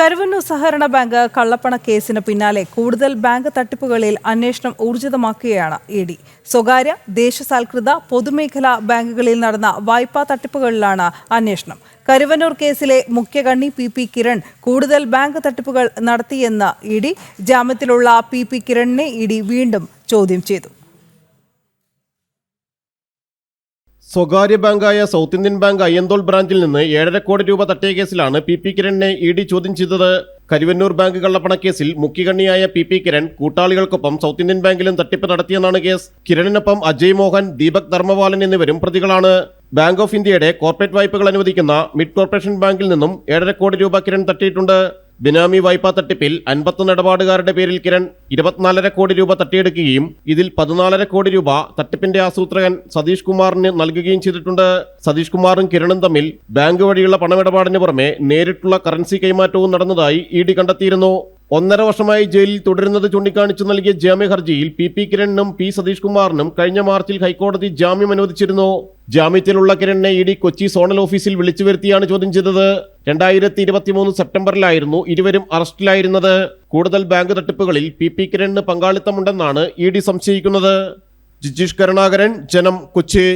കരുവന്നൂർ സഹകരണ ബാങ്ക് കള്ളപ്പണ കേസിന് പിന്നാലെ കൂടുതൽ ബാങ്ക് തട്ടിപ്പുകളിൽ അന്വേഷണം ഊർജിതമാക്കുകയാണ് ഇ ഡി. സ്വകാര്യ ദേശസാൽകൃത പൊതുമേഖലാ ബാങ്കുകളിൽ നടന്ന വായ്പാ തട്ടിപ്പുകളിലാണ് അന്വേഷണം. കരുവന്നൂർ കേസിലെ മുഖ്യകണ്ണി പി പി കിരൺ കൂടുതൽ ബാങ്ക് തട്ടിപ്പുകൾ നടത്തിയെന്ന് ഇ ഡി. ജാമ്യത്തിലുള്ള പി പി കിരണിനെ ഇ ഡി വീണ്ടും ചോദ്യം ചെയ്തു. സ്വകാര്യ ബാങ്കായ സൗത്ത് ഇന്ത്യൻ ബാങ്ക് അയ്യന്തോൾ ബ്രാഞ്ചിൽ നിന്ന് ഏഴര കോടി രൂപ തട്ടിയ കേസിലാണ് പി പി കിരണിനെ ഇ ഡി ചോദ്യം ചെയ്തത്. കരുവന്നൂർ ബാങ്ക് കള്ളപ്പണക്കേസിൽ മുഖ്യകണ്ണിയായ പി പി കിരൺ കൂട്ടാളികൾക്കൊപ്പം സൗത്ത് ഇന്ത്യൻ ബാങ്കിലും തട്ടിപ്പ് നടത്തിയെന്നാണ് കേസ്. കിരണിനൊപ്പം അജയ് മോഹൻ ദീപക് ധർമ്മപാലൻ എന്നിവരും പ്രതികളാണ്. ബാങ്ക് ഓഫ് ഇന്ത്യയുടെ കോർപ്പറേറ്റ് വായ്പകൾ അനുവദിക്കുന്ന മിഡ് കോർപ്പറേഷൻ ബാങ്കിൽ നിന്നും ഏഴര കോടി രൂപ കിരൺ തട്ടിയിട്ടുണ്ട്. ബിനാമി വായ്പാ തട്ടിപ്പിൽ അൻപത്തൊന്ന് ഇടപാടുകാരുടെ പേരിൽ കിരൺ ഇരുപത്തിനാലര കോടി രൂപ തട്ടിയെടുക്കുകയും ഇതിൽ പതിനാലര കോടി രൂപ തട്ടിപ്പിന്റെ ആസൂത്രകൻ സതീഷ് കുമാറിന് നൽകുകയും ചെയ്തിട്ടുണ്ട്. സതീഷ് കുമാറും കിരണും തമ്മിൽ ബാങ്ക് വഴിയുള്ള പണമിടപാടിന് പുറമെ നേരിട്ടുള്ള കറൻസി കൈമാറ്റവും നടന്നതായി ഇ ഡി കണ്ടെത്തിയിരുന്നു. ഒന്നര വർഷമായി ജയിലിൽ തുടരുന്നത് ചൂണ്ടിക്കാണിച്ചു നൽകിയ ജാമ്യ ഹർജിയിൽ പി പി കിരണിനും പി സതീഷ് കുമാറിനും കഴിഞ്ഞ മാർച്ചിൽ ഹൈക്കോടതി ജാമ്യം അനുവദിച്ചിരുന്നു. ജാമ്യത്തിലുള്ള കിരണിനെ ഇ ഡി കൊച്ചി സോണൽ ഓഫീസിൽ വിളിച്ചു വരുത്തിയാണ് ചോദ്യം ചെയ്തത്. രണ്ടായിരത്തി ഇരുപത്തിമൂന്ന് സെപ്റ്റംബറിലായിരുന്നു ഇരുവരും അറസ്റ്റിലായിരുന്നത്. കൂടുതൽ ബാങ്ക് തട്ടിപ്പുകളിൽ പി പി കിരണിന് പങ്കാളിത്തമുണ്ടെന്നാണ് ഇ ഡി സംശയിക്കുന്നത്. ജിജീഷ് കരുണാകരൻ ജനം കൊച്ചി.